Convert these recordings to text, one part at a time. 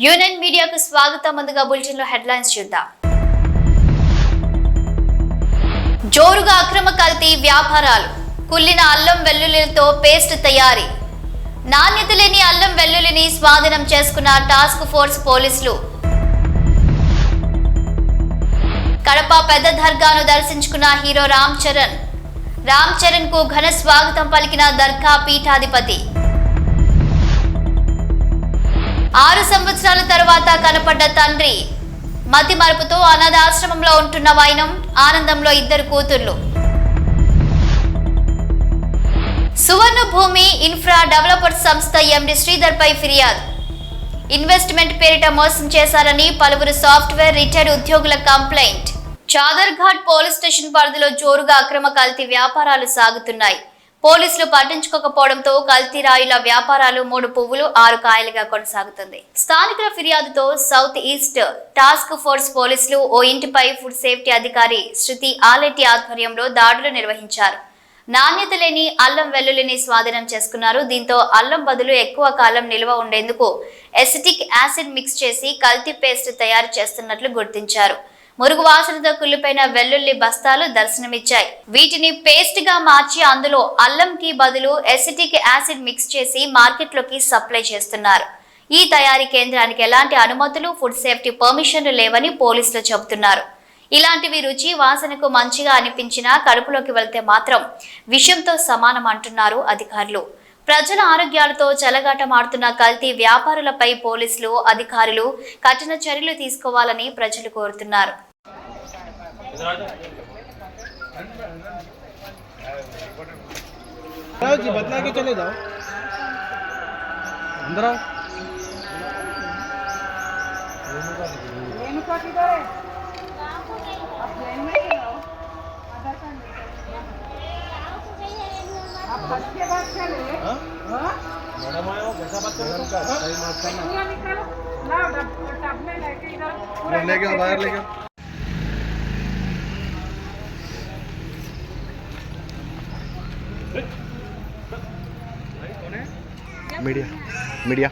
Union మీడియాకు స్వాగతం ముందుగా బులెటిన్లో హెడ్లైన్స్ చూద్దాం. జోరుగా అక్రమ కల్తీ వ్యాపారాలు కుల్లిన అల్లం వెల్లుల్లితో పేస్ట్ తయారీ. నాణ్యత లేని అల్లం వెల్లుల్లిని స్వాధీనం చేసుకున్న టాస్క్ ఫోర్స్ పోలీసులు. కడప పెద్ద దర్గాను దర్శించుకున్న హీరో రామ్ చరణ్. రామ్ చరణ్కు ఘన స్వాగతం పలికిన దర్గా పీఠాధిపతి. ఆరు సంవత్సరాల తర్వాత కనపడ్డ తండ్రి మతి మరుపుతో అనాథాశ్రమంలో ఉంటున్న వైనం ఆనందంలో ఇద్దరు కూతుర్లు. సువర్ణ భూమి ఇన్ఫ్రా డెవలపర్స్ సంస్థ ఎండి శ్రీధర్ పై ఫిర్యాదు. ఇన్వెస్ట్మెంట్ పేరిట మోసం చేశారని పలువురు సాఫ్ట్వేర్ రిటైర్డ్ ఉద్యోగుల కంప్లైంట్. చాదర్ఘాట్ పోలీస్ స్టేషన్ పరిధిలో జోరుగా అక్రమ కల్తీ వ్యాపారాలు సాగుతున్నాయి. పోలీసులు పట్టించుకోకపోవడంతో కల్తీరాయుల వ్యాపారాలు మూడు పువ్వులు ఆరు కాయలుగా కొనసాగుతుంది. స్థానికుల ఫిర్యాదుతో సౌత్ ఈస్ట్ టాస్క్ ఫోర్స్ పోలీసులు ఓ ఇంటిపై ఫుడ్ సేఫ్టీ అధికారి శృతి ఆలెట్టి ఆధ్వర్యంలో దాడులు నిర్వహించారు. నాణ్యత లేని అల్లం వెల్లుల్లిని స్వాధీనం చేసుకున్నారు. దీంతో అల్లం బదులు ఎక్కువ కాలం నిల్వ ఉండేందుకు ఎసిటిక్ యాసిడ్ మిక్స్ చేసి కల్తీ పేస్ట్ తయారు చేస్తున్నట్లు గుర్తించారు. మురుగు వాసనతో కుళ్ళిపోయిన వెల్లుల్లి బస్తాలు దర్శనమిచ్చాయి. వీటిని పేస్ట్గా మార్చి అందులో అల్లంకి బదులు ఎసిటిక్ యాసిడ్ మిక్స్ చేసి మార్కెట్లోకి సప్లై చేస్తున్నారు. ఈ తయారీ కేంద్రానికి ఎలాంటి అనుమతులు ఫుడ్ సేఫ్టీ పర్మిషన్లు లేవని పోలీసులు చెబుతున్నారు. ఇలాంటివి రుచి వాసనకు మంచిగా అనిపించినా కడుపులోకి వెళ్తే మాత్రం విషంతో సమానం అంటున్నారు అధికారులు. ప్రజల ఆరోగ్యాలతో చెలగాటమాడుతున్న కల్తీ వ్యాపారులపై పోలీసులు అధికారులు కఠిన చర్యలు తీసుకోవాలని ప్రజలు కోరుతున్నారు. అందరూ? आप बस के बाद चले। हाँ? हाँ? मैडम आए हो कैसा बात कर रहे सही बात करना पूरा निकालो। लाओ टब में लेके इधर पूरा लेके बाहर लेके मीडिया मीडिया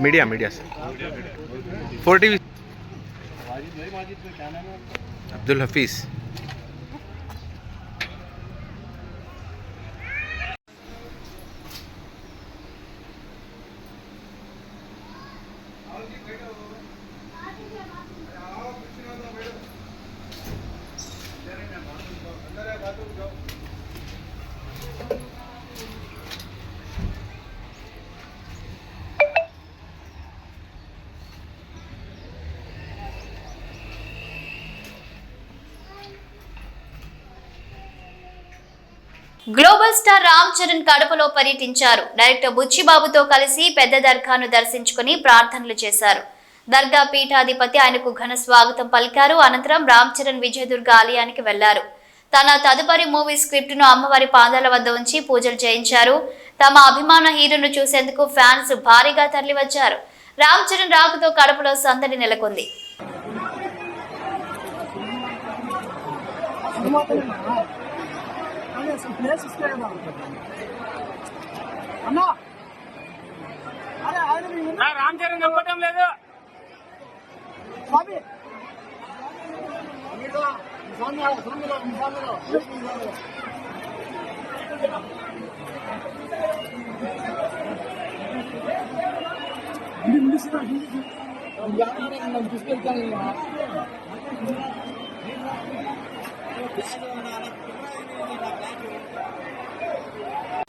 मीडिया मीडिया से। Four TV. Abdul Hafeez. Global star Ram Charan కడపలో పర్యటించారు. డైరెక్టర్ బుచ్చిబాబుతో కలిసి పెద్ద దర్గాను దర్శించుకుని ప్రార్థనలు చేశారు. దర్గా పీఠాధిపతి ఆయనకు ఘన స్వాగతం పలికారు. అనంతరం రామ్ చరణ్ విజయదుర్గ ఆలయానికి వెళ్ళారు. తన తదుపరి మూవీ స్క్రిప్ట్ను అమ్మవారి పాదాల వద్ద ఉంచి పూజలు చేయించారు. తమ అభిమాన హీరోను చూసేందుకు ఫ్యాన్స్ భారీగా తరలివచ్చారు. రామ్ చరణ్ రాకతో కడపలో సందడి నెలకొంది. అన్నా అరే ఆయన మీ ఉన్న- రామ్ చరణ్ నమ్మటం లేదు స్వామి మీరు స్వామి స్వామిలో స్వామిలో తీసుకెళ్తాను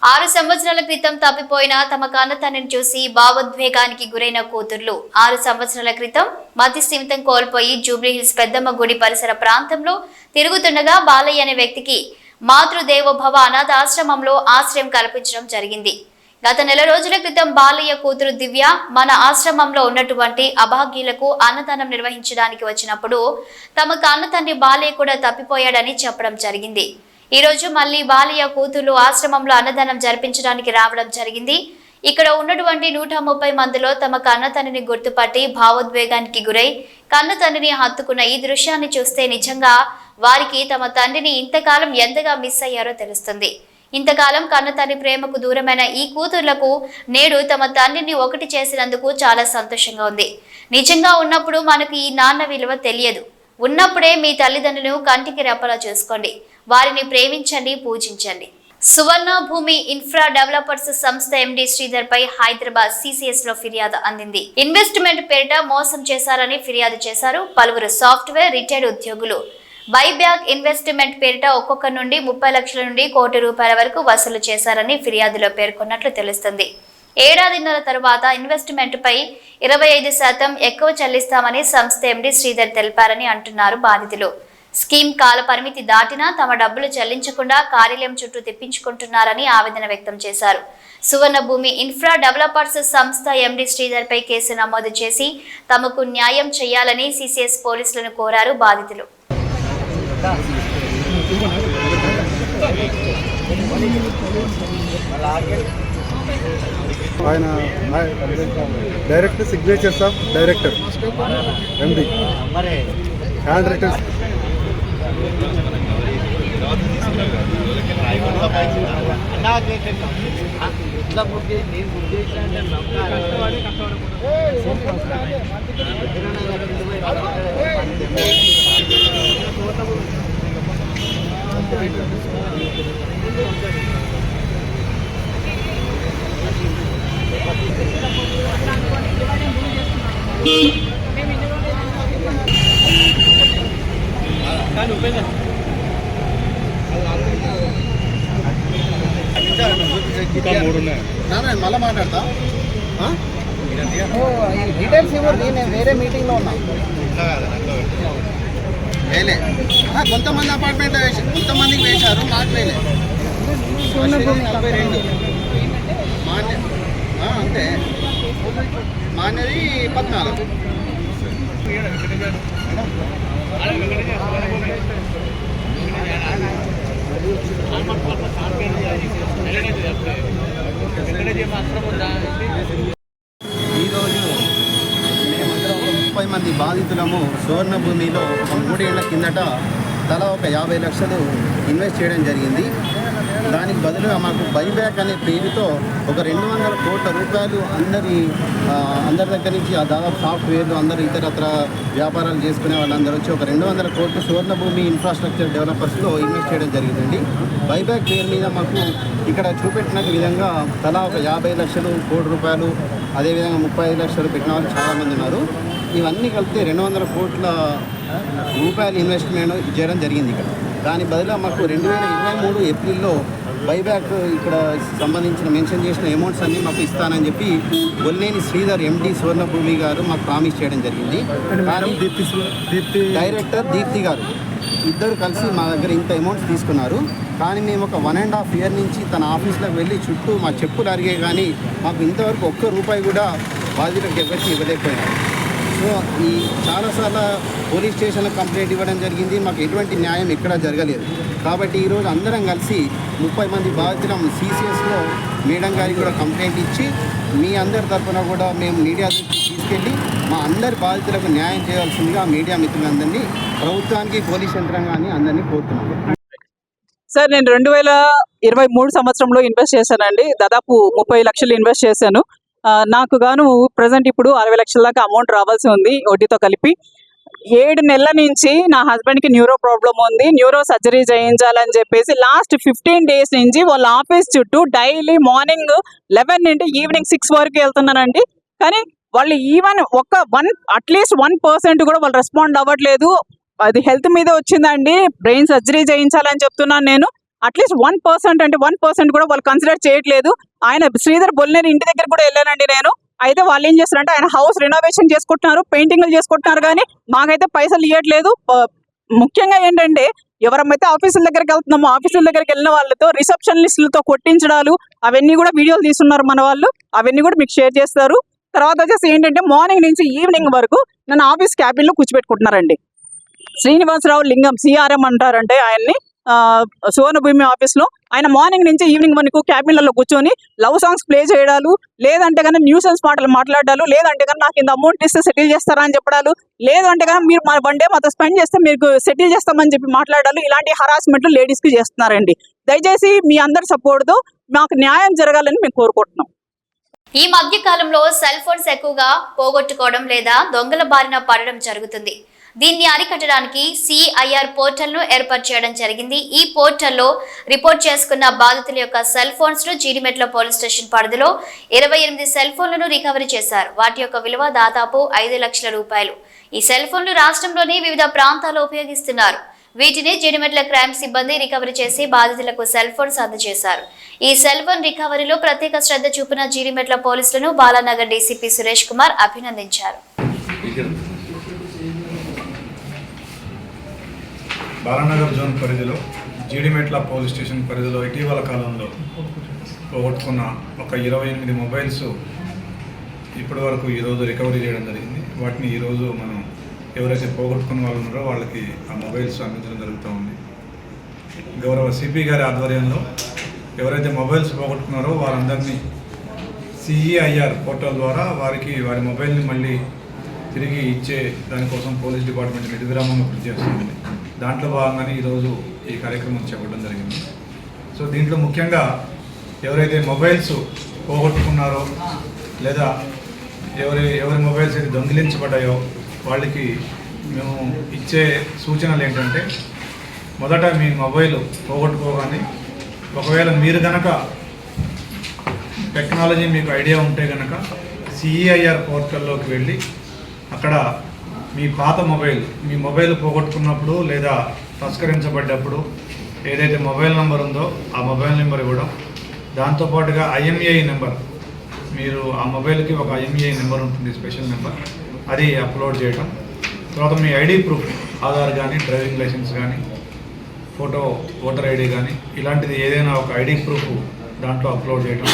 ఆరు సంవత్సరాల క్రితం తప్పిపోయిన తమ కన్నతనని చూసి భావోద్వేగానికి గురైన కూతుర్లు. ఆరు సంవత్సరాల క్రితం మతి స్థిమితం కోల్పోయి జూబ్లీహిల్స్ పెద్దమ్మ గుడి పరిసర ప్రాంతంలో తిరుగుతుండగా బాలయ్య అనే వ్యక్తికి మాతృదేవోభవ అనాథ ఆశ్రమంలో ఆశ్రయం కల్పించడం జరిగింది. గత నెల రోజుల క్రితం బాలయ్య కూతురు దివ్య మన ఆశ్రమంలో ఉన్నటువంటి అభాగ్యులకు అన్నదానం నిర్వహించడానికి వచ్చినప్పుడు తమ కన్న తండ్రి బాలయ్య కూడా తప్పిపోయాడని చెప్పడం జరిగింది. ఈ రోజు మళ్ళీ బాలయ్య కూతురు ఆశ్రమంలో అన్నదానం జరిపించడానికి రావడం జరిగింది. ఇక్కడ ఉన్నటువంటి నూట ముప్పై మందిలో తమ కన్న తండ్రిని గుర్తుపట్టి భావోద్వేగానికి గురై కన్న తండ్రిని హత్తుకున్న ఈ దృశ్యాన్ని చూస్తే నిజంగా వారికి తమ తండ్రిని ఇంతకాలం ఎంతగా మిస్ అయ్యారో తెలుస్తుంది. ఇంతకాలం కన్న తండ్రి ప్రేమకు దూరమైన ఈ కూతుర్లకు నేడు తమ తండ్రిని ఒకటి చేసినందుకు చాలా సంతోషంగా ఉంది. నిజంగా ఉన్నప్పుడు మనకు ఈ నాన్న విలువ తెలియదు. ఉన్నప్పుడే మీ తల్లిదండ్రులను కంటికి రెప్పలా చేసుకోండి. వారిని ప్రేమించండి పూజించండి. సువర్ణ భూమి ఇన్ఫ్రా డెవలపర్స్ సంస్థ ఎండి శ్రీధర్ పై హైదరాబాద్ సిసిఎస్లో ఫిర్యాదు అందింది. ఇన్వెస్ట్మెంట్ పేరిట మోసం చేశారని ఫిర్యాదు చేశారు పలువురు సాఫ్ట్వేర్ రిటైర్డ్ ఉద్యోగులు. బైబ్యాక్ ఇన్వెస్ట్మెంట్ పేరిట ఒక్కొక్క నుండి ముప్పై లక్షల నుండి కోటి రూపాయల వరకు వసూలు చేశారని ఫిర్యాదులో పేర్కొన్నట్లు తెలుస్తుంది. ఏడాదిన్నర తరువాత ఇన్వెస్ట్మెంట్ పై ఇరవై ఐదు శాతం ఎక్కువ చెల్లిస్తామని సంస్థ ఎండి శ్రీధర్ తెలిపారని అంటున్నారు బాధితులు. స్కీమ్ కాల పరిమితి దాటినా తమ డబ్బులు చెల్లించకుండా కార్యాలయం చుట్టూ తిప్పించుకుంటున్నారని ఆవేదన వ్యక్తం చేశారు. సువర్ణ భూమి ఇన్ఫ్రా డెవలపర్స్ సంస్థ ఎండి శ్రీధర్ పై కేసు నమోదు చేసి తమకు న్యాయం చేయాలని సిసిఎస్ పోలీసులను కోరారు బాధితులు. ఆయన direct signatures of director MD. Hand ఇట్లా బుక్ చేసి నేను బుక్ చేసిన అంటే మేము ఇందులో రిటర్న్స్ నాన్న మళ్ళీ మాట్లాడతా డీటెయిల్స్ ఇవ్వండి నేను వేరే మీటింగ్లో ఉన్నా వేలే కొంతమంది అపార్ట్మెంట్ వేసి కొంతమందికి వేశారు మాకు వేలే నలభై రెండు మాన్య అంతే. మానేది పద్నాలుగు. ఈరోజు మేమందరం ముప్పై మంది బాధితులము సువర్ణ భూమిలో మూడేళ్ళ కిందట తలా ఒక యాభై లక్షలు ఇన్వెస్ట్ చేయడం జరిగింది. దానికి బదులుగా మాకు బైబ్యాక్ అనే పేరుతో ఒక రెండు వందల కోట్ల రూపాయలు అందరి అందరి దగ్గర నుంచి ఆ దాదాపు సాఫ్ట్వేర్లు అందరూ ఇతరత్ర వ్యాపారాలు చేసుకునే వాళ్ళందరూ వచ్చి ఒక రెండు వందల కోట్లు సువర్ణ భూమి ఇన్ఫ్రాస్ట్రక్చర్ డెవలపర్స్లో ఇన్వెస్ట్ చేయడం జరిగిందండి. బైబ్యాక్ పేరు మీద మాకు ఇక్కడ చూపెట్టిన విధంగా తలా ఒక యాభై లక్షలు కోటి రూపాయలు అదేవిధంగా ముప్పై ఐదు లక్షలు పెట్టిన వాళ్ళు చాలామంది ఉన్నారు. ఇవన్నీ కలిపితే రెండు వందల కోట్ల రూపాయలు ఇన్వెస్ట్మెంట్ చేయడం జరిగింది ఇక్కడ. దాని బదులు మాకు రెండు వేల ఇరవై మూడు ఏప్రిల్లో బైబ్యాక్ ఇక్కడ సంబంధించిన మెన్షన్ చేసిన అమౌంట్స్ అన్నీ మాకు ఇస్తానని చెప్పి బొల్లేని శ్రీధర్ ఎండి సువర్ణభూమి గారు మాకు ప్రామిస్ చేయడం జరిగింది. డైరెక్టర్ దీప్తి గారు. ఇద్దరు కలిసి మా దగ్గర ఇంత అమౌంట్స్ తీసుకున్నారు. కానీ మేము ఒక వన్ అండ్ హాఫ్ ఇయర్ నుంచి తన ఆఫీస్లోకి వెళ్ళి చుట్టూ మా చెప్పులు అరిగే కానీ మాకు ఇంతవరకు ఒక్క రూపాయి కూడా బాధ్యతకు ఎవరికి ఇవ్వలేకపోయినారు సో ఈ చాలాసార్లు పోలీస్ స్టేషన్లో కంప్లైంట్ ఇవ్వడం జరిగింది. మాకు ఎటువంటి న్యాయం ఎక్కడా జరగలేదు. కాబట్టి ఈరోజు అందరం కలిసి ముప్పై మంది బాధితులం సీసీఎస్లో మేడం గారికి కూడా కంప్లైంట్ ఇచ్చి మీ అందరి తరఫున కూడా మేము మీడియా దృష్టికి తీసుకెళ్ళి మా అందరి బాధితులకు న్యాయం చేయాల్సిందిగా మీడియా మిత్రులందరినీ ప్రభుత్వానికి పోలీస్ యంత్రాంగాన్ని అందరినీ కోరుతున్నాము. సార్ నేను రెండు వేల ఇరవై మూడు సంవత్సరంలో ఇన్వెస్ట్ చేశానండి. దాదాపు ముప్పై లక్షలు ఇన్వెస్ట్ చేశాను. నాకు గాను ప్రజెంట్ ఇప్పుడు అరవై లక్షల దాకా అమౌంట్ రావాల్సి ఉంది వడ్డీతో కలిపి. ఏడు నెలల నుంచి నా హస్బెండ్కి న్యూరో ప్రాబ్లం ఉంది న్యూరో సర్జరీ చేయించాలని చెప్పేసి లాస్ట్ ఫిఫ్టీన్ డేస్ నుంచి వాళ్ళ ఆఫీస్ చుట్టూ డైలీ మార్నింగ్ లెవెన్ నుండి ఈవినింగ్ సిక్స్ వరకు వెళ్తున్నానండి. కానీ వాళ్ళు ఈవెన్ ఒక వన్ అట్లీస్ట్ వన్ పర్సెంట్ కూడా వాళ్ళు రెస్పాండ్ అవ్వట్లేదు. అది హెల్త్ మీద వచ్చిందండి. బ్రెయిన్ సర్జరీ చేయించాలని చెప్తున్నాను నేను. అట్లీస్ట్ వన్ పర్సెంట్ అంటే వన్ పర్సెంట్ కూడా వాళ్ళు కన్సిడర్ చేయట్లేదు. ఆయన శ్రీధర్ బొల్లేని ఇంటి దగ్గర కూడా వెళ్ళానండి నేను. అయితే వాళ్ళు ఏం చేస్తారంటే ఆయన హౌస్ రెనోవేషన్ చేసుకుంటున్నారు పెయింటింగ్లు చేసుకుంటున్నారు కానీ మాకైతే పైసలు ఇవ్వట్లేదు ముఖ్యంగా ఏంటంటే ఎవరమైతే ఆఫీసుల దగ్గరికి వెళ్తున్నామో ఆఫీసుల దగ్గరికి వెళ్ళిన వాళ్ళతో రిసెప్షనిస్టులతో కొట్టించడాలు అవన్నీ కూడా వీడియోలు తీస్తున్నారు మన వాళ్ళు. అవన్నీ కూడా మీకు షేర్ చేస్తారు. తర్వాత వచ్చేసి ఏంటంటే మార్నింగ్ నుంచి ఈవినింగ్ వరకు నన్ను ఆఫీస్ క్యాబిన్లో కూర్చోబెట్టుకుంటున్నారండి. శ్రీనివాసరావు లింగం సిఆర్ఎం అంటారంటే ఆయన్ని. సువర్ణ భూమి ఆఫీస్లో ఆయన మార్నింగ్ నుంచి ఈవినింగ్ మనకు క్యాబిన్లలో కూర్చొని లవ్ సాంగ్స్ ప్లే చేయడాలు లేదంటే కానీ న్యూసెన్స్ మాటలు మాట్లాడాలు లేదంటే కానీ నాకు ఇంత అమౌంట్ ఇస్తే సెటిల్ చేస్తారా అని చెప్పడాలు లేదంటే కానీ మీరు వన్ డే మాతో స్పెండ్ చేస్తే మీకు సెటిల్ చేస్తామని చెప్పి మాట్లాడాలు ఇలాంటి హరాస్మెంట్లు లేడీస్కి చేస్తున్నారండి. దయచేసి మీ అందరి సపోర్ట్తో మాకు న్యాయం జరగాలని మేము కోరుకుంటున్నాం. ఈ మధ్య కాలంలో సెల్ ఫోన్స్ ఎక్కువగా పోగొట్టుకోవడం లేదా దొంగల బారిన పడడం జరుగుతుంది. దీన్ని అరికట్టడానికి సిఐఆర్ పోర్టల్ను ఏర్పాటు చేయడం జరిగింది. ఈ పోర్టల్లో రిపోర్ట్ చేసుకున్న బాధితుల యొక్క సెల్ ఫోన్స్ను జీడిమెట్ల పోలీస్ స్టేషన్ పరిధిలో ఇరవై ఎనిమిది సెల్ ఫోన్లను రికవరీ చేశారు. వాటి యొక్క విలువ దాదాపు ఐదు లక్షల రూపాయలు. ఈ సెల్ ఫోన్లు రాష్ట్రంలోని వివిధ ప్రాంతాల్లో ఉపయోగిస్తున్నారు. వీటిని జీడిమెట్ల క్రైమ్ సిబ్బంది రికవరీ చేసి బాధితులకు సెల్ ఫోన్స్ అందజేశారు. ఈ సెల్ ఫోన్ రికవరీలో ప్రత్యేక శ్రద్ధ చూపిన జీడిమెట్ల పోలీసులను బాలానగర్ డీసీపీ సురేష్ కుమార్ అభినందించారు. బాలానగర్ జోన్ పరిధిలో జీడిమెట్ల పోలీస్ స్టేషన్ పరిధిలో ఇటీవల కాలంలో పోగొట్టుకున్న ఒక ఇరవై ఎనిమిది మొబైల్స్ ఇప్పటి వరకు ఈరోజు రికవరీ చేయడం జరిగింది. వాటిని ఈరోజు మనం ఎవరైతే పోగొట్టుకున్న వాళ్ళు ఉన్నారో వాళ్ళకి ఆ మొబైల్స్ అందించడం జరుగుతూ ఉంది. గౌరవ సిపి గారి ఆధ్వర్యంలో ఎవరైతే మొబైల్స్ పోగొట్టుకున్నారో వారందరినీ సిఈఐఆర్ పోర్టల్ ద్వారా వారికి వారి మొబైల్ని మళ్ళీ తిరిగి ఇచ్చే దానికోసం పోలీస్ డిపార్ట్మెంట్ నిర్విరామంగా కృషి చేస్తుంది. దాంట్లో భాగంగానే ఈరోజు ఈ కార్యక్రమం చేపట్టడం జరిగింది. సో దీంట్లో ముఖ్యంగా ఎవరైతే మొబైల్స్ పోగొట్టుకున్నారో లేదా ఎవరి ఎవరి మొబైల్స్ అయితే దొంగిలించబడ్డాయో వాళ్ళకి మేము ఇచ్చే సూచనలు ఏంటంటే మొదట మీ మొబైల్ పోగొట్టుకోగానే ఒకవేళ మీరు కనుక టెక్నాలజీ మీకు ఐడియా ఉంటే కనుక సిఈఐఆర్ పోర్టల్లోకి వెళ్ళి అక్కడ మీ పాత మొబైల్ మీ మొబైల్ పోగొట్టుకున్నప్పుడు లేదా తస్కరించబడ్డప్పుడు ఏదైతే మొబైల్ నెంబర్ ఉందో ఆ మొబైల్ నెంబర్ ఇవ్వడం. దాంతోపాటుగా ఐఎంఏఐ నెంబర్. మీరు ఆ మొబైల్కి ఒక ఐఎంఏఐ నెంబర్ ఉంటుంది స్పెషల్ నెంబర్. అది అప్లోడ్ చేయడం తర్వాత మీ ఐడి ప్రూఫ్ ఆధార్ కానీ డ్రైవింగ్ లైసెన్స్ కానీ ఫోటో ఓటర్ ఐడి కానీ ఇలాంటిది ఏదైనా ఒక ఐడి ప్రూఫ్ దాంట్లో అప్లోడ్ చేయడం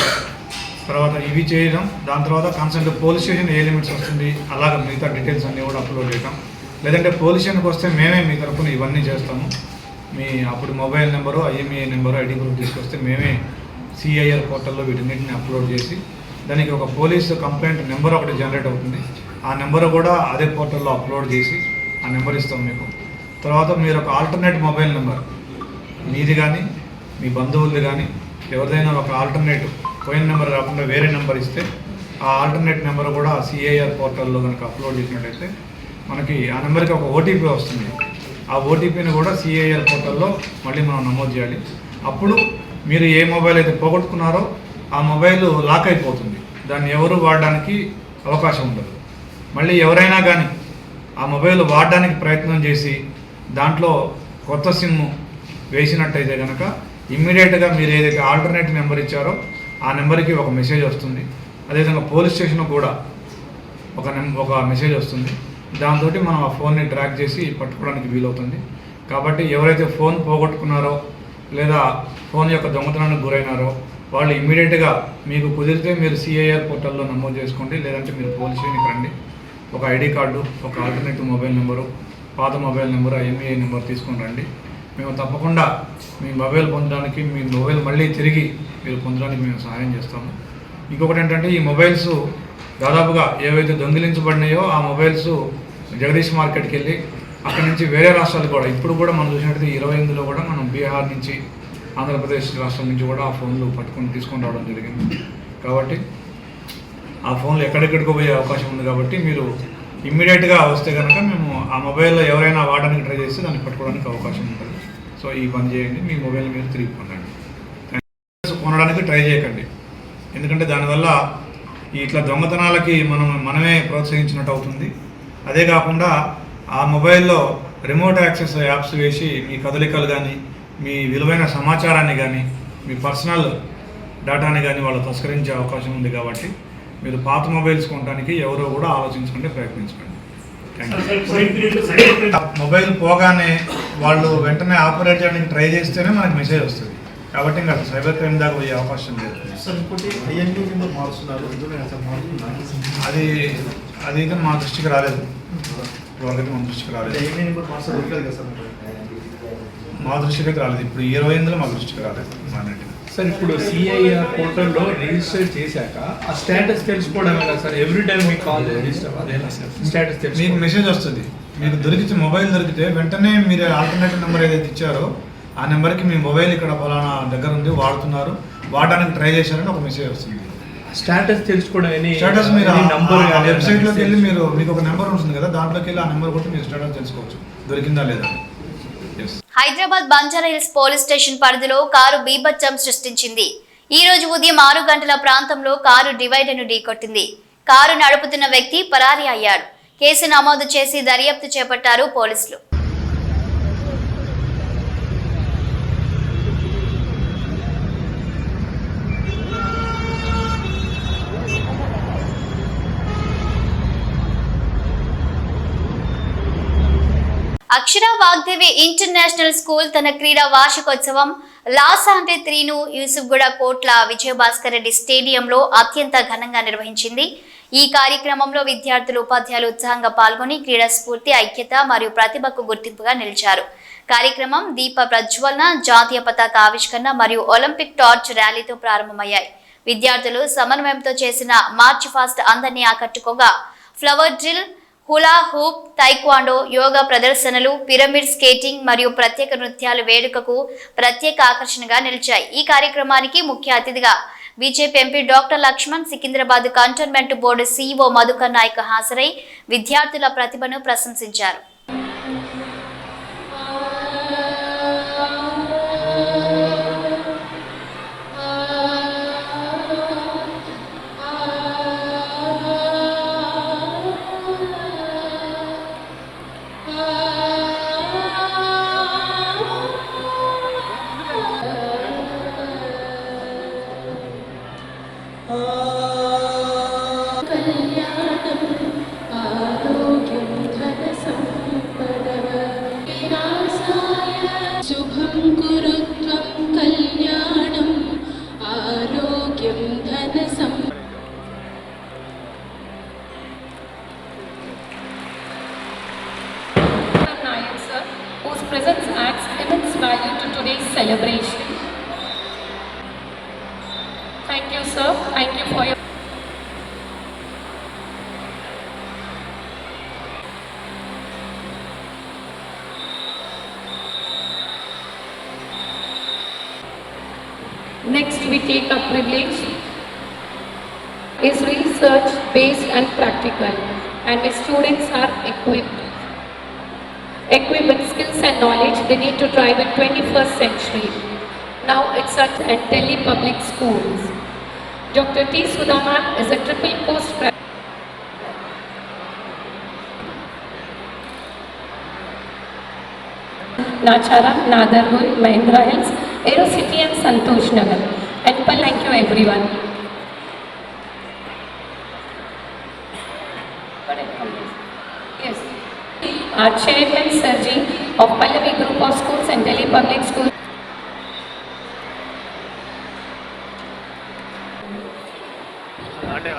తర్వాత ఇవి చేయడం దాని తర్వాత కన్సల్ట్ పోలీస్ స్టేషన్ ఏ లిమిట్స్ వస్తుంది అలాగ మిగతా డీటెయిల్స్ అన్నీ కూడా అప్లోడ్ చేయడం లేదంటే పోలీస్ స్టేషన్కి వస్తే మేమే మీ తరఫున ఇవన్నీ చేస్తాము. మీ అప్పుడు mobile number IMEI number ID proof తీసుకొస్తే మేమే సిఐఆర్ పోర్టల్లో వీటన్నిటిని అప్లోడ్ చేసి దానికి ఒక పోలీస్ కంప్లైంట్ నెంబర్ ఒకటి జనరేట్ అవుతుంది. ఆ నెంబర్ కూడా అదే పోర్టల్లో అప్లోడ్ చేసి ఆ నెంబర్ ఇస్తాం మీకు. తర్వాత మీరు ఒక ఆల్టర్నేట్ మొబైల్ నెంబర్ మీది కానీ మీ బంధువులది కానీ ఎవరిదైనా ఒక ఆల్టర్నేట్ పోయిన నెంబర్ కాకుండా వేరే నెంబర్ ఇస్తే ఆ ఆల్టర్నేట్ నెంబర్ కూడా సిఐఆర్ పోర్టల్లో కనుక అప్లోడ్ చేసినట్టయితే మనకి ఆ నెంబర్కి ఒక ఓటీపీ వస్తుంది. ఆ ఓటీపీని కూడా సిఐఆర్ పోర్టల్లో మళ్ళీ మనం నమోదు చేయాలి. అప్పుడు మీరు ఏ మొబైల్ అయితే పోగొట్టుకున్నారో ఆ మొబైల్ లాక్ అయిపోతుంది. దాన్ని ఎవరు వాడడానికి అవకాశం ఉండదు. మళ్ళీ ఎవరైనా కానీ ఆ మొబైల్ వాడడానికి ప్రయత్నం చేసి దాంట్లో కొత్త సిమ్ వేసినట్టయితే కనుక ఇమ్మీడియట్గా మీరు ఏదైతే ఆల్టర్నేట్ నెంబర్ ఇచ్చారో ఆ నెంబర్కి ఒక మెసేజ్ వస్తుంది. అదేవిధంగా పోలీస్ స్టేషన్ కూడా ఒక నెం ఒక మెసేజ్ వస్తుంది. దాంతో మనం ఆ ఫోన్ని ట్రాక్ చేసి పట్టుకోవడానికి వీలవుతుంది. కాబట్టి ఎవరైతే ఫోన్ పోగొట్టుకున్నారో లేదా ఫోన్ యొక్క దొంగతనానికి గురైనారో వాళ్ళు ఇమ్మీడియట్గా మీకు కుదిరితే మీరు సిఐఆర్ పోర్టల్లో నమోదు చేసుకోండి. లేదంటే మీరు పోలీస్ స్టేషన్కి రండి. ఒక ఐడి కార్డు ఒక ఆల్టర్నేటివ్ మొబైల్ నెంబరు పాత మొబైల్ నెంబరు ఎంఈఐ నెంబర్ తీసుకొని రండి. మేము తప్పకుండా మీ మొబైల్ పొందడానికి మీ మొబైల్ మళ్ళీ తిరిగి మీరు పొందడానికి మేము సహాయం చేస్తాము. ఇంకొకటి ఏంటంటే ఈ మొబైల్స్ దాదాపుగా ఏవైతే దొంగిలించబడినాయో ఆ మొబైల్స్ జగదీష్ మార్కెట్కి వెళ్ళి అక్కడి నుంచి వేరే రాష్ట్రాలు కూడా ఇప్పుడు కూడా మనం చూసినట్టు ఇరవై ఎనిమిదిలో కూడా మనం బీహార్ నుంచి ఆంధ్రప్రదేశ్ రాష్ట్రం నుంచి కూడా ఆ ఫోన్లు పట్టుకొని తీసుకొని రావడం జరిగింది. కాబట్టి ఆ ఫోన్లు ఎక్కడెక్కడికో పోయే అవకాశం ఉంది కాబట్టి మీరు ఇమ్మీడియట్గా వస్తే కనుక మేము ఆ మొబైల్లో ఎవరైనా వాడడానికి ట్రై చేస్తే దాన్ని పట్టుకోవడానికి అవకాశం ఉంటుంది. సో ఈ పని చేయండి మీ మొబైల్ మీరు తిరిగి కొనండి. కొనడానికి ట్రై చేయకండి. ఎందుకంటే దానివల్ల ఇట్లా దొంగతనాలకి మనం మనమే ప్రోత్సహించినట్టు అవుతుంది. అదే కాకుండా ఆ మొబైల్లో రిమోట్ యాక్సెస్ యాప్స్ వేసి మీ కదలికలు కానీ మీ విలువైన సమాచారాన్ని కానీ మీ పర్సనల్ డేటాని కానీ వాళ్ళు తస్కరించే అవకాశం ఉంది కాబట్టి మీరు పాత మొబైల్స్ కొనడానికి ఎవరో కూడా ఆలోచించకండి ప్రయత్నించకండి. మొబైల్ పోగానే వాళ్ళు వెంటనే ఆపరేట్ చేయడానికి ట్రై చేస్తేనే మనకి మెసేజ్ వస్తుంది. కాబట్టి ఇంకా సైబర్ క్రైమ్ దాకా పోయే అవకాశం లేదు. అది అది అయితే మా దృష్టికి రాలేదు. ఇప్పటివరకు మా దృష్టికి రాలేదు. మా దృష్టికి రాలేదు. ఇప్పుడు ఇరవై ఎనిమిదిలో మా దృష్టికి రాలేదు. మా సార్ ఇప్పుడు సిఐఆర్ పోర్టల్లో రిజిస్టర్ చేశాక ఆ స్టేటస్ తెలుసుకోవడం ఎలా సార్? ఎవ్రీ టైం మీకు కాల్ రిజిస్టర్ అదేనా సార్? స్టేటస్ మీకు తెలుసుకో మెసేజ్ వస్తుంది. మీకు దొరికితే మొబైల్ దొరికితే వెంటనే మీరు ఆల్టర్నేటివ్ నెంబర్ ఏదైతే ఇచ్చారో ఆ నెంబర్కి మీ మొబైల్ ఇక్కడ ఫలానా దగ్గర ఉంది వాడుతున్నారు. వాడడానికి ట్రై చేశారని ఒక మెసేజ్ వస్తుంది. స్టేటస్ తెలుసుకోవడం స్టేటస్ మీరు నంబర్ వెబ్సైట్లోకి వెళ్ళి మీరు మీకు ఒక నెంబర్ ఉంటుంది కదా దాంట్లోకి వెళ్ళి ఆ నెంబర్ కొట్టి మీరు స్టేటస్ తెలుసుకోవచ్చు. దొరికిందా లేదా? హైదరాబాద్ బంజారాహిల్స్ పోలీస్ స్టేషన్ పరిధిలో కారు బీభత్సం సృష్టించింది. ఈ రోజు ఉదయం ఆరు గంటల ప్రాంతంలో కారు డివైడర్ను ఢీకొట్టింది. కారు నడుపుతున్న వ్యక్తి పరారీ అయ్యాడు. కేసు నమోదు చేసి దర్యాప్తు చేపట్టారు పోలీసులు. అక్షర వాగ్దేవి ఇంటర్నేషనల్ స్కూల్ తన క్రీడా వార్షికోత్సవం లాస్ అంటే త్రీను యూసుఫ్గూడ కోట్ల విజయభాస్కర్ రెడ్డి స్టేడియంలో అత్యంత ఘనంగా నిర్వహించింది. ఈ కార్యక్రమంలో విద్యార్థులు ఉపాధ్యాయులు ఉత్సాహంగా పాల్గొని క్రీడా స్ఫూర్తి ఐక్యత మరియు ప్రతిభకు గుర్తింపుగా నిలిచారు. కార్యక్రమం దీప ప్రజ్వలన జాతీయ పతాక ఆవిష్కరణ మరియు ఒలింపిక్ టార్చ్ ర్యాలీతో ప్రారంభమయ్యాయి. విద్యార్థులు సమన్వయంతో చేసిన మార్చ్ ఫాస్ట్ అందరినీ ఆకట్టుకోగా flower drill hula hoop taekwondo yoga ప్రదర్శనలు పిరమిడ్ స్కేటింగ్ మరియు ప్రత్యేక నృత్యాలు వేడుకకు ప్రత్యేక ఆకర్షణగా నిలిచాయి. ఈ కార్యక్రమానికి ముఖ్య అతిథిగా BJP MP doctor Laxman Secunderabad cantonment board CEO Madhukar Nayak హాజరై విద్యార్థుల ప్రతిభను ప్రశంసించారు. Presence adds immense value to today's celebration. Thank you, sir. Thank you for your A privilege is research based and practical, and the students are equipped. With skills and knowledge they need to thrive in 21st century. Now it's at Delhi Public Schools. Dr. T. Sudaman is a triple post grad. Nachara, Nadarhul, Mahindra Hills, Aero City and Santosh Nagar and thank you everyone. Yes. Our Chairman Sirji of Pallavi Group of Schools and Delhi Public Schools. अटे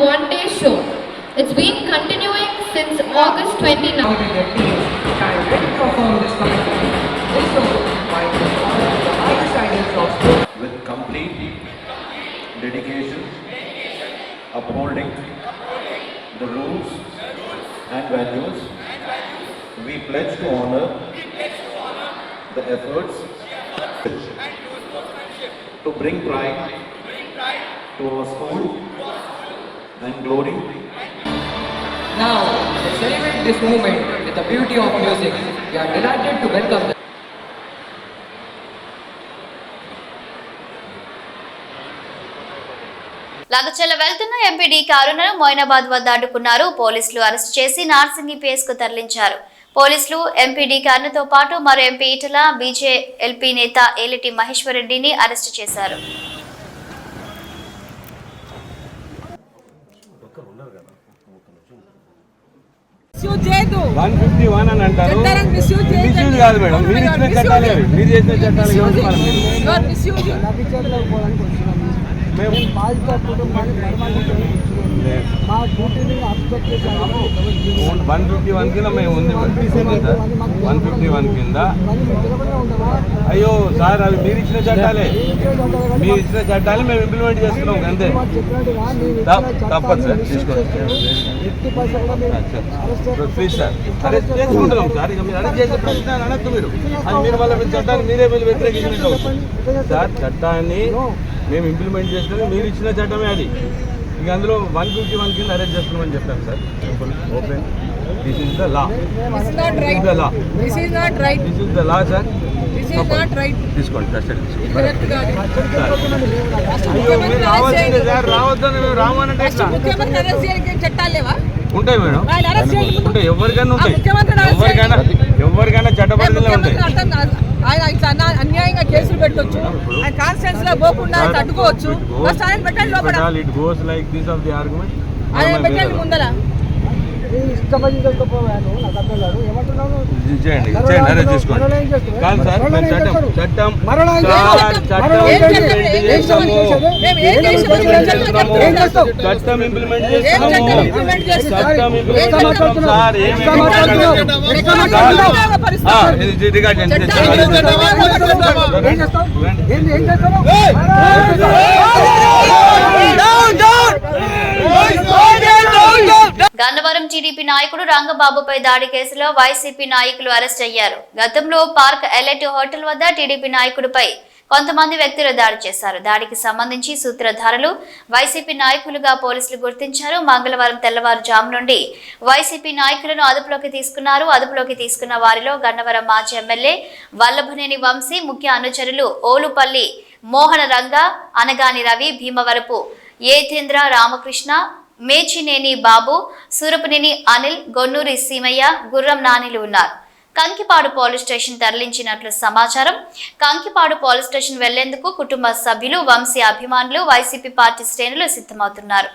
one day show. It's been continuing since August 29. with complete dedication, upholding the rules and values, we pledge to honor the efforts to bring pride to our school and glory. Now, to celebrate this moment with the beauty of music, we are delighted to welcome the లగచల్ల వెళ్తున్న MPD కారును మొయినాబాద్ వద్ద అడ్డుకున్నారు. పోలీసులు arrest చేసి నార్సింగి పేస్కు తరలించారు. పోలీసులు MPD కర్ణతో పాటు మరో ఎంపీ ఈటల బీజేఎల్పీ నేత ఏలిటి మహేశ్వర్ రెడ్డిని అరెస్టు చేశారు. వన్ ఫిఫ్టీ వన్ అని అంటారు. మిస్యూజ్ కాదు మేడం. మీరు ఇచ్చిన చట్టాలు. మీరు చేసిన చట్టాలు మేము వన్ ఫిఫ్టీ వన్ కింద మేము ఉంది వన్ ఫిఫ్టీ వన్ కింద. అయ్యో సార్ అవి మీరు ఇచ్చిన చట్టాలే. మీరు ఇచ్చిన చట్టాలు మేము ఇంప్లిమెంట్ చేస్తున్నాం అంతే. తప్- తప్పదు సార్ తీసుకోండి. ప్లీజ్ సార్ అరెస్ట్ చేసుకుంటున్నాం సార్ ఇక మీరు అరెస్ట్ చేసే ప్రశ్న అనొద్దు మీరు. అది మీరు మీరు చట్టాన్ని మీరే మీరు వ్యతిరేకించినట్టు. సార్ చట్టాన్ని మేము ఇంప్లిమెంట్ చేస్తున్నాం. మీరు ఇచ్చిన చట్టమే అది. ఇక అందులో వన్ ఫిఫ్టీ వన్ కింద అరెస్ట్ చేస్తున్నామని చెప్పాను sir. Simple open this is the law the law. This is the law sir. తీసుకోండి కస్టడీ రావాల్సిందే సార్ రావద్దని మేము రామనంటే ఉంటాయి మేడం. ఉంటాయి ఎవరికైనా ఉంటాయి. ఎవరికైనా ఎవరికైనా చట్టపరిధిలో ఉంటాయి. ఆయన ఇట్లా అన్యాయంగా కేసులు పెట్టొచ్చు. ఆయన కాన్స్టిట్యూన్స్లో పోకుండా తట్టుకోవచ్చు ఫస్ట్ ఆయన పెట్టండి లోపల. It goes like this of the argument ఆయన పెట్టండి ముందర. చేయండి చేయండి అరే తీసుకోండి. కాదు సార్ మేము చట్టం చట్టం సార్, చట్టం ఏం చేస్తాం? implement ఏం చేస్తాము. మేము ఏం చేస్తాం? implement చట్టం చేస్తాము. ఏం చేస్తాం? చట్టం ఇంప్లిమెంట్ ఏం చట్టం చేస్తాము ఇంప్లిమెంట్ చేస్తాం? చట్టం ఏం ఇంప్లిమెంట్ చట్టం? చేస్తాం సార్ ఏం ఎక్కడ implement ఎక్కడ చేస్తాం? ఉపయోగపరుస్తాం? ఆ, ఇది- ఇది రికార్డ్ చేయండి. చట్టం ఏం ఉపయోగపరుస్తాం? గన్నవరం టీడీపీ నాయకుడు రంగబాబుపై దాడి కేసులో వైసీపీ నాయకులు అరెస్ట్ అయ్యారు. గతంలో పార్క్ ఎలైట్ హోటల్ వద్ద టీడీపీ నాయకుడిపై కొంతమంది వ్యక్తులు దాడి చేశారు. దాడికి సంబంధించి సూత్రధారులు వైసీపీ నాయకులుగా పోలీసులు గుర్తించారు. మంగళవారం తెల్లవారుజాము నుండి వైసీపీ నాయకులను అదుపులోకి తీసుకున్నారు. అదుపులోకి తీసుకున్న వారిలో గన్నవరం మాజీ ఎమ్మెల్యే వల్లభనేని వంశీ ముఖ్య అనుచరులు ఓలుపల్లి మోహన రంగ అనగాని రవి భీమవరపు ఏతేంద్ర రామకృష్ణ మేచినేని బాబు సూరపునేని అనిల్ గొన్నూరి సీమయ్య గుర్రం నానిలు ఉన్నారు. కంకిపాడు పోలీస్ స్టేషన్ తరలించినట్లు సమాచారం. కంకిపాడు పోలీస్ స్టేషన్ వెళ్ళేందుకు కుటుంబ సభ్యులు వంశీ అభిమానులు వైసీపీ పార్టీ శ్రేణులు సిద్ధమవుతున్నారు.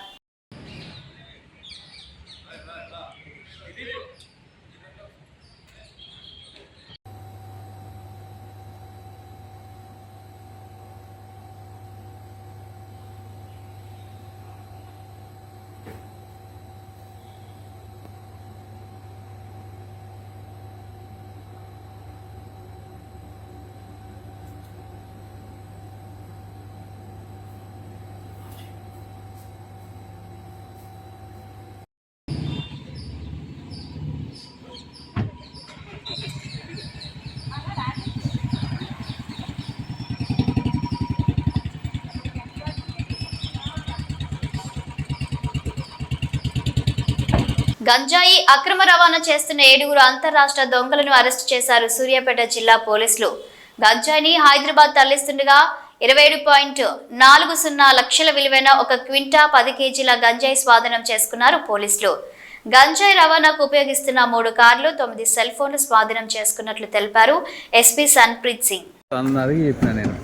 గంజాయి అక్రమ రవాణా చేస్తున్న ఏడుగురు అంతరాష్ట్ర దొంగలను అరెస్టు చేశారు సూర్యాపేట జిల్లా పోలీసులు. గంజాయిని హైదరాబాద్ తరలిస్తుండగా ఇరవై ఏడు పాయింట్ నాలుగు సున్నా లక్షల విలువైన ఒక క్వింటా పది కేజీల గంజాయి స్వాధీనం చేసుకున్నారు పోలీసులు. గంజాయి రవాణాకు ఉపయోగిస్తున్న మూడు కార్లు తొమ్మిది సెల్ ఫోన్లు స్వాధీనం చేసుకున్నట్లు తెలిపారు ఎస్పీ సన్ప్రీత్ సింగ్. అన్నది చెప్పిన నేను.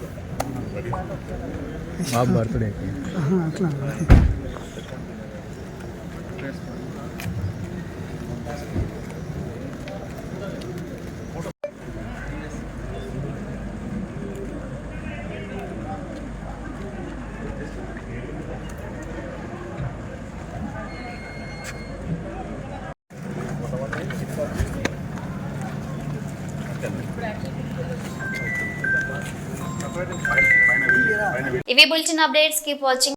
Bulletin updates keep watching